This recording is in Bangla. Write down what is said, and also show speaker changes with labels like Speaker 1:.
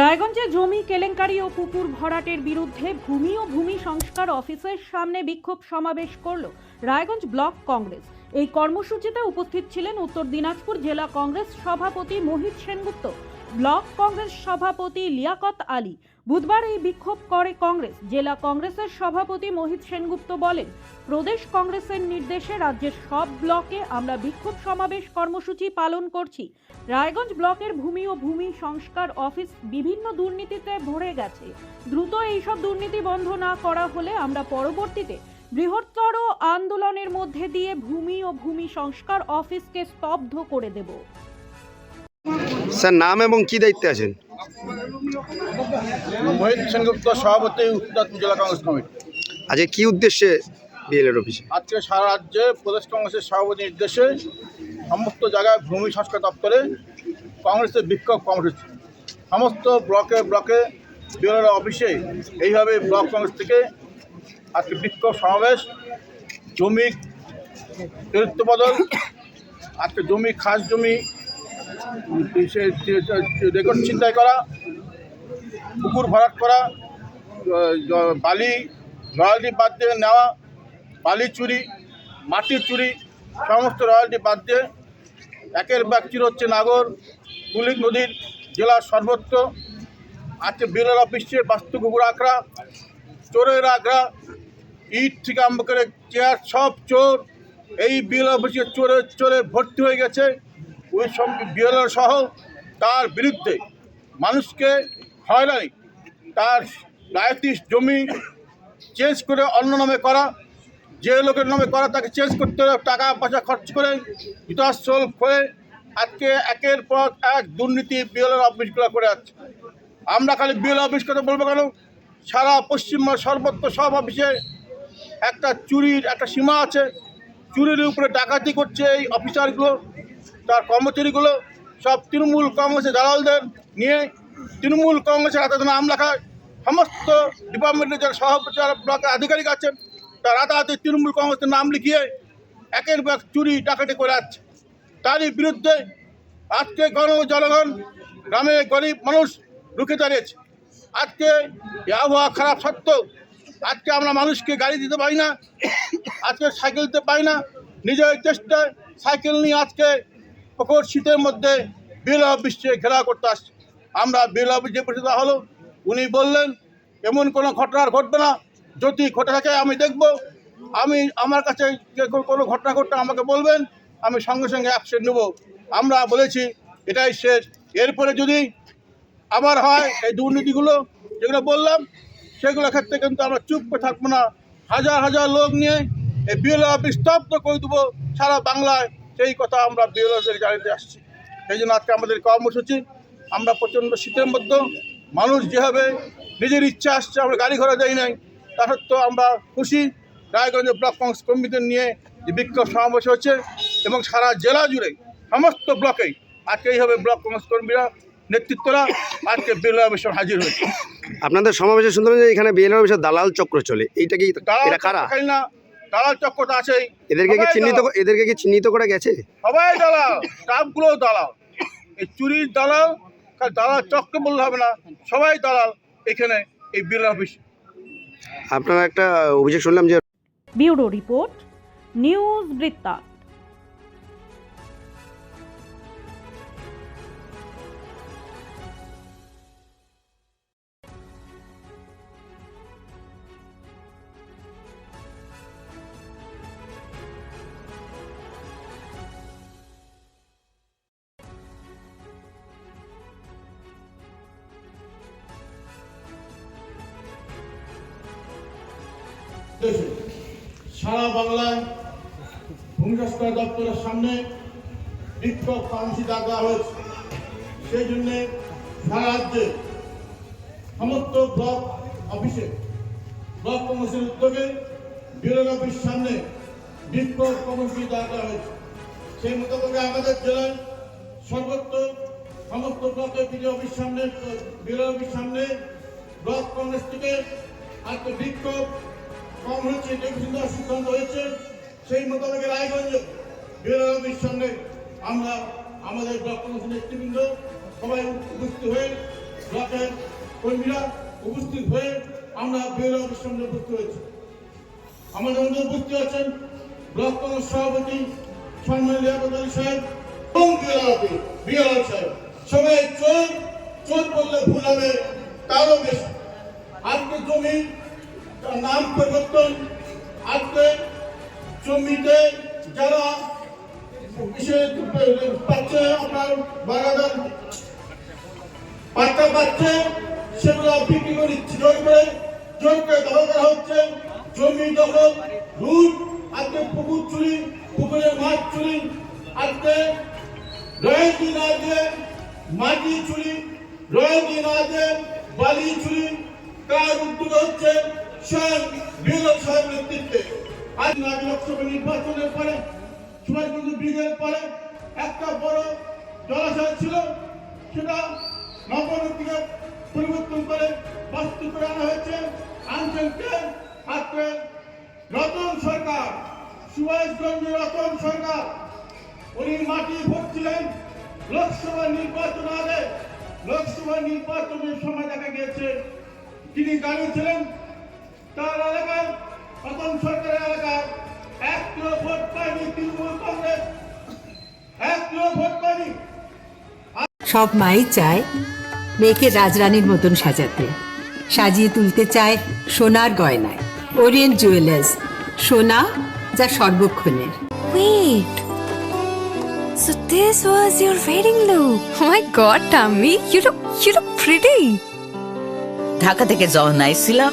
Speaker 1: রায়গঞ্জে জমি কেলেঙ্কারি ও পুকুর ভরাটের বিরুদ্ধে ভূমি ও ভূমি সংস্কার অফিসের সামনে বিক্ষোভ সমাবেশ করল রায়গঞ্জ ব্লক কংগ্রেস। এই কর্মসূচিতে উপস্থিত ছিলেন উত্তর দিনাজপুর জেলা কংগ্রেস সভাপতি মোহিত সেনগুপ্ত ব্লক কংগ্রেস সভাপতি লিয়াকত আলী। বুধবার এই বিক্ষোভ করে কংগ্রেস। জেলা কংগ্রেসের সভাপতি মোহিত সেনগুপ্ত বলেন, প্রদেশ কংগ্রেসের নির্দেশে রাজ্যের সব ব্লকে আমরা বিক্ষোভ সমাবেশ কর্মসূচি পালন করছি। রায়গঞ্জ ব্লকের ভূমি ও ভূমি সংস্কার অফিস বিভিন্ন দুর্নীতিতে ভরে গেছে। দ্রুত এইসব দুর্নীতি বন্ধ না করা হলে আমরা পরবর্তীতে বৃহত্তর আন্দোলনের মধ্যে দিয়ে ভূমি ও ভূমি সংস্কার অফিসকে স্তব্ধ করে দেব।
Speaker 2: স্যার নাম এবং কি দায়িত্বে আছেন?
Speaker 3: মোহিত সেনগুপ্ত সভাপতি উত্তর জেলা কংগ্রেস কমিটি।
Speaker 2: আজকে কি উদ্দেশ্যে বিএলএর অফিসে?
Speaker 3: আজকে সারা রাজ্যে প্রদেশ কংগ্রেসের সভাপতি নির্দেশে সমস্ত জায়গায় ভূমি সংস্কার দপ্তরে কংগ্রেসের বিক্ষোভ কর্মসূচি। সমস্ত ব্লকে ব্লকে বিএলআর অফিসে এইভাবে ব্লক কংগ্রেস থেকে আজকে বিক্ষোভ সমাবেশ জমি চরিত্র বদল আজকে জমি খাস জমি রেকর্ড চিন্তায় করা, পুকুর ভরাট করা বালি, রয়্যালটি বাদ দিয়ে নেওয়া, বালি চুরি মাটির চুরি, সমস্ত রয়্যালটি বাদ দিয়ে একের চির হচ্ছে নাগর কুলিক নদীর জেলার সর্বত্র। আজকে বিএলআর অফিসে বাস্তু কুকুর আঁকড়া, চোরের আঁকড়া, ইট থেকে আরম্ভ করে চেয়ার, সব চোর। এই বিএল অফিসে চোরে চোরে ভর্তি হয়ে গেছে। ওই সঙ্গে বিএলআর সহ তার বিরুদ্ধে মানুষকে হয়রানি, তার রায়তিস জমি চেঞ্জ করে অন্য নামে করা, যে লোকের নামে করা তাকে চেঞ্জ করতে হবে টাকা পয়সা খরচ করে বিতাসল করে আজকে একের পর এক দুর্নীতি বিএলআর অফিসগুলো করে যাচ্ছে। আমরা খালি বিএল অফিস কথা বলব কেন? সারা পশ্চিমবঙ্গ সর্বত্র সব অফিসে একটা চুরির একটা সীমা আছে। চুরির উপরে ডাকাতি করছে এই অফিসারগুলো। তার কর্মচারীগুলো সব তৃণমূল কংগ্রেসের দালালদের নিয়ে তৃণমূল কংগ্রেসের হাতে নাম লেখায় সমস্ত ডিপার্টমেন্টের যারা সভাপতি ব্লকের আধিকারিক আছেন, তারা রাতারাতি তৃণমূল কংগ্রেসের নাম লিখিয়ে একের পর এক চুরি, ডাকাতি করে যাচ্ছে তারই বিরুদ্ধে আজকে গণ জনগণ গ্রামে গরিব মানুষ রুখে দাঁড়িয়েছে। আজকে আবহাওয়া খারাপ সত্ত্বেও আজকে আমরা মানুষকে গাড়ি দিতে পারি না, আজকে সাইকেল দিতে পারি না। নিজের চেষ্টায় সাইকেল নিয়ে আজকে প্রখর শীতের মধ্যে বিল অফিসে ঘেরা করতে আসছে। আমরা বিল যে পরিষেবা হলো, উনি বললেন, এমন কোনো ঘটনা ঘটবে না। যদি ঘটে থাকে, আমি দেখব। আমি, আমার কাছে যে কোনো- ঘটনা ঘটনা আমাকে বলবেন, আমি সঙ্গে সঙ্গে অ্যাকশন নেব। আমরা বলেছি, এটাই শেষ। এরপরে যদি আবার হয়, এই দুর্নীতিগুলো যেগুলো বললাম, সেগুলো ক্ষেত্রে কিন্তু আমরা চুপ করে থাকব না। হাজার হাজার লোক নিয়ে এই বিএল অফিস স্তব্ধ করে দেবো সারা বাংলায়। সেই কথা আমরা বিএলওদের জানিয়ে আসছি। সেই জন্য আজকে আমাদের কর্মসূচি আমরা প্রচণ্ড শীতের মধ্যে মানুষ যেভাবে নিজের ইচ্ছা আসছে আমরা গাড়ি ঘোড়া দেয় নাই তা সত্ত্বেও আমরা খুশি। রায়গঞ্জ ব্লক কংগ্রেস কর্মীদের নিয়ে যে বিক্ষোভ সমাবেশ হচ্ছে এবং সারা জেলা জুড়ে সমস্ত ব্লকেই আজকে এইভাবে ব্লক কংগ্রেস কর্মীরা নেতৃত্বরা আজকে বিএল অফিসে হাজির হয়েছে।
Speaker 2: আপনাদের সমাবেশে শুনলাম যে এখানে বিএলএর অফিসে দালাল চক্র চলে। এইটা কি কারা?
Speaker 3: না দালাল চক্র তো আছেই।
Speaker 2: এদেরকে কি চিহ্নিত এদেরকে কি চিহ্নিত করা গেছে?
Speaker 3: সবাই দালাল সবগুলো দালাল। এই চুরির দালাল দালাল চক্র বললে হবে না। সবাই দালাল এখানে এই বিল অফিস।
Speaker 2: আপনারা একটা অভিযোগ শুনলাম যে
Speaker 1: ব্যুরো রিপোর্ট নিউজ বৃত্তান্ত।
Speaker 3: দেশে সারা বাংলায় ভূমি সংস্কার দপ্তরের সামনে বিক্ষোভ কর্মসূচি ডাকা হয়েছে। সেই জন্যে সারা রাজ্যে সমস্ত ব্লক অফিসে, ব্লক কমিশনের উদ্যোগে বিরোধ অফিস সামনে বিক্ষোভ কর্মসূচি ডাকা হয়েছে। সেই মোতাবেক আমাদের জেলায় সর্বত্র সমস্ত ব্লকের বিডিও অফিস সামনে বিরোধ অফিস সামনে ব্লক কংগ্রেস থেকে আজকে বিক্ষোভ কম হয়েছে দেওয়ার সিদ্ধান্ত হয়েছে, সেই মোতাবেক রায়গঞ্জ অফিস সামনে আমরা আমাদের ব্লক কমিশন নেতৃবৃন্দ সবাই উপস্থিত হয়ে, ব্লকের কর্মীরা উপস্থিত হয়ে আমরা অফিস সামনে উপস্থিত হয়েছি। আমাদের মধ্যে উপস্থিত আছেন ব্লক কংগ্রেস সভাপতি সম্মানীয় লিয়াকত আলী সাহেব এবং বিএলও বিএলও সাহেব। সবাই চোর চোর বললে ভুল হবে, তারও বেশি। আজকে জমি নাম পরিবর্তন। আজকে জমিতে যারা পাচ্ছে, আপনার বাগাদার পাট্টা পাচ্ছে, সেগুলো বিক্রি করে জোর করে জোর করে দখল করা হচ্ছে। জমি দখল লুট আজকে পুকুর চুরি পুকুরে মাছ চুরি, আজকে রয়েলটি না দিয়ে মাটি চুরি রয়েলটি না দিয়ে বালি চুরি, কার উদ্যোগ হচ্ছে? স্বয়ং বিরোধ সাহেব নেতৃত্বে আজ আগে লোকসভা নির্বাচনের পরে সুভাষবন্ধু ব্রিগের পরে একটা বড় জলাশয় ছিল, সেটা নবরূপকে পরিবর্তন করে বাস্তু করে হয়েছে। আনছেন কে? রতন সরকার সুভাষগঞ্জের রতন সরকার। উনি মাটি ভরছিলেন লোকসভা নির্বাচন লোকসভা নির্বাচনের সময় দেখা গিয়েছে, তিনি দাঁড়িয়েছিলেন তার এলাকায় সরকারের এলাকায় এক কিলো ভোট পায়নি তৃণমূল কংগ্রেস এক কিলো ভোট পায়নি
Speaker 4: সব মাই চায় মেয়েকে রাজরানীর মতন সাজাতে সাজিয়ে তুলতে চায় সোনার গয়নায় ওরিয়েন্ট জুয়েলার্স সোনা যা সর্বক্ষণের
Speaker 5: Wait. So this was your wedding look. Oh my god, Tammy, you look you look pretty.
Speaker 6: Dhaka থেকে যখন আইছিলাম